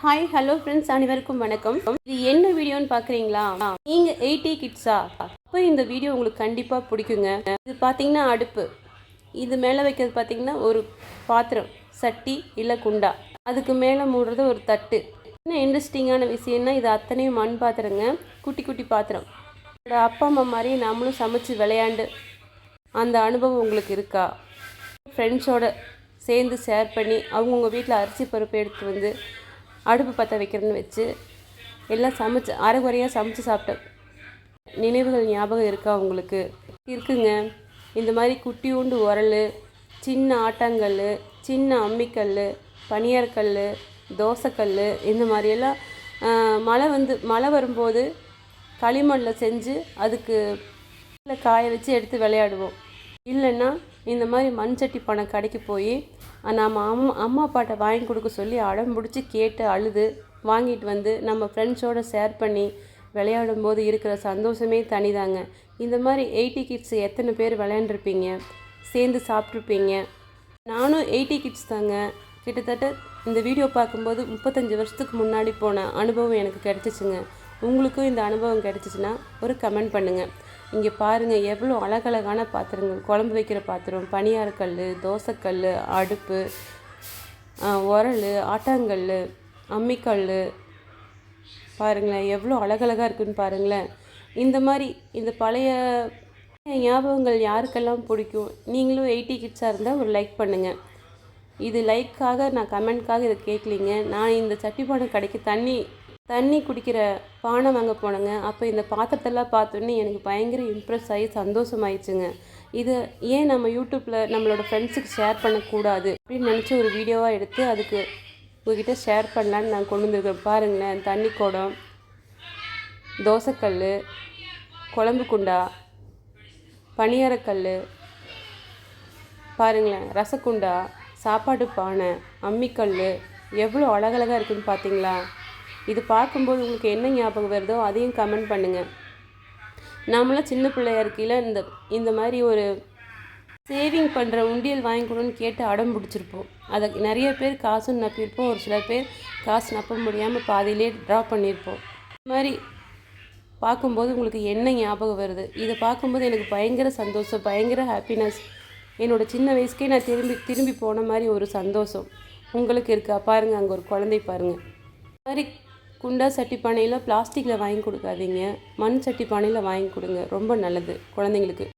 Hi hello friends அனைவருக்கும் வணக்கம். இது என்ன வீடியோன்னு பார்க்குறீங்களா நீங்கள் எயிட்டி கிட்ஸா அப்போ இந்த வீடியோ உங்களுக்கு கண்டிப்பாக பிடிக்குங்க. இது பார்த்தீங்கன்னா அடுப்பு. இது மேலே வைக்கிறது பார்த்தீங்கன்னா ஒரு பாத்திரம் சட்டி இல்லை குண்டா. அதுக்கு மேலே மூடுறது ஒரு தட்டு. என்ன இன்ட்ரெஸ்டிங்கான விஷயம்னா இது அத்தனையும் மண் பாத்திரங்க. குட்டி குட்டி பாத்திரம். என்னோட அப்பா அம்மா மாதிரி நம்மளும் சமைச்சு விளையாண்டு அந்த அனுபவம் உங்களுக்கு இருக்கா? ஃப்ரெண்ட்ஸோட சேர்ந்து ஷேர் பண்ணி அவங்கவுங்க வீட்டில் அரிசி பருப்பு எடுத்து வந்து அடுப்பு பற்ற வைக்கிறேன்னு வச்சு எல்லாம் சமைச்சு அரைகுறையாக சமைச்சு சாப்பிட்டேன். நினைவுகள் ஞாபகம் இருக்கா உங்களுக்கு? இருக்குங்க. இந்த மாதிரி குட்டியூண்டு உரல் சின்ன ஆட்டாங்கல் சின்ன அம்மிக்கல் பனியார்கல் தோசைக்கல் இந்த மாதிரியெல்லாம் மழை வந்து மழை வரும்போது களிமண்ணில் செஞ்சு அதுக்கு காய வச்சு எடுத்து விளையாடுவோம். இல்லைன்னா இந்த மாதிரி மண் சட்டி பணம் கடைக்கு போய் நம்ம அம்மா அம்மா அப்பாட்ட வாங்கி கொடுக்க சொல்லி அடம் பிடிச்சி கேட்டு அழுது வாங்கிட்டு வந்து நம்ம ஃப்ரெண்ட்ஸோட ஷேர் பண்ணி விளையாடும் போது இருக்கிற சந்தோஷமே தனிதாங்க. இந்த மாதிரி எயிட்டி கிட்ஸ் எத்தனை பேர் விளையாண்டுருப்பீங்க? சேர்ந்து சாப்பிட்ருப்பீங்க நானும் எயிட்டி கிட்ஸ் தாங்க. கிட்டத்தட்ட இந்த வீடியோ பார்க்கும்போது முப்பத்தஞ்சு வருஷத்துக்கு முன்னாடி போன அனுபவம் எனக்கு கிடச்சிச்சுங்க. உங்களுக்கும் இந்த அனுபவம் கிடச்சிச்சின்னா ஒரு கமெண்ட் பண்ணுங்கள் இங்கே பாருங்கள் எவ்வளோ அழகழகான பாத்திரங்கள். குழம்பு வைக்கிற பாத்திரம் பனியாரக்கல் தோசைக்கல் அடுப்பு உரல் ஆட்டாங்கல் அம்மிக்கல் பாருங்களேன் எவ்வளோ அழகழகாக இருக்குன்னு பாருங்களேன். இந்த மாதிரி இந்த பழைய ஞாபகங்கள் யாருக்கெல்லாம் பிடிக்கும்? நீங்களும் எயிட்டி கிட்ஸாக இருந்தால் ஒரு லைக் பண்ணுங்கள் இது லைக்காக நான் கமெண்ட்காக இதை கேட்கலிங்க. நான் இந்த சட்டிப்பானை கடைக்கு தண்ணி தண்ணி குடிக்கிற பானை வாங்க போனேங்க. அப்போ இந்த பாத்திரத்தெல்லாம் பார்த்தோன்னே எனக்கு பயங்கர இம்ப்ரெஸ் ஆகி சந்தோஷமாயிடுச்சுங்க. இது ஏன் நம்ம யூடியூப்பில் நம்மளோட ஃப்ரெண்ட்ஸுக்கு ஷேர் பண்ணக்கூடாது அப்படின்னு நினச்சி ஒரு வீடியோவாக எடுத்து அதுக்கு உங்ககிட்ட ஷேர் பண்ணலான்னு நான் கொண்டு வந்திருக்கேன். பாருங்களேன் தண்ணி குடம் தோசைக்கல் குழம்பு குண்டா பணியாரக்கல் பாருங்களேன் ரசக்குண்டா சாப்பாடு பானை அம்மிக்கல் எவ்வளோ அழகழகாக இருக்குதுன்னு பார்த்தீங்களா? இது பார்க்கும்போது உங்களுக்கு என்ன ஞாபகம் வருதோ அதையும் கமெண்ட் பண்ணுங்கள் நாமெல்லாம் சின்ன பிள்ளையா இருக்கையில் இந்த இந்த மாதிரி ஒரு சேவிங் பண்ணுற உண்டியல் வாங்கி கொடுன்னு கேட்டு அடம் பிடிச்சிருப்போம். அதை நிறைய பேர் காசும் நப்பியிருப்போம். ஒரு சில பேர் காசு நப்ப முடியாமல் பாதியிலே ட்ரா பண்ணியிருப்போம். இந்த மாதிரி பார்க்கும்போது உங்களுக்கு என்ன ஞாபகம் வருது? இதை பார்க்கும்போது எனக்கு பயங்கர சந்தோஷம் பயங்கர ஹாப்பினஸ் என்னோட சின்ன வயசுக்கே நான் திரும்பி திரும்பி போன மாதிரி ஒரு சந்தோஷம். உங்களுக்கு இருக்கா. பாருங்கள் அங்கே ஒரு குழந்தை பாருங்கள் இந்த மாதிரி குண்டா சட்டி பானையில் பிளாஸ்டிக்கில் வாங்கி கொடுக்காதீங்க. மண் சட்டி பானையில் வாங்கி கொடுங்க. ரொம்ப நல்லது குழந்தைங்களுக்கு.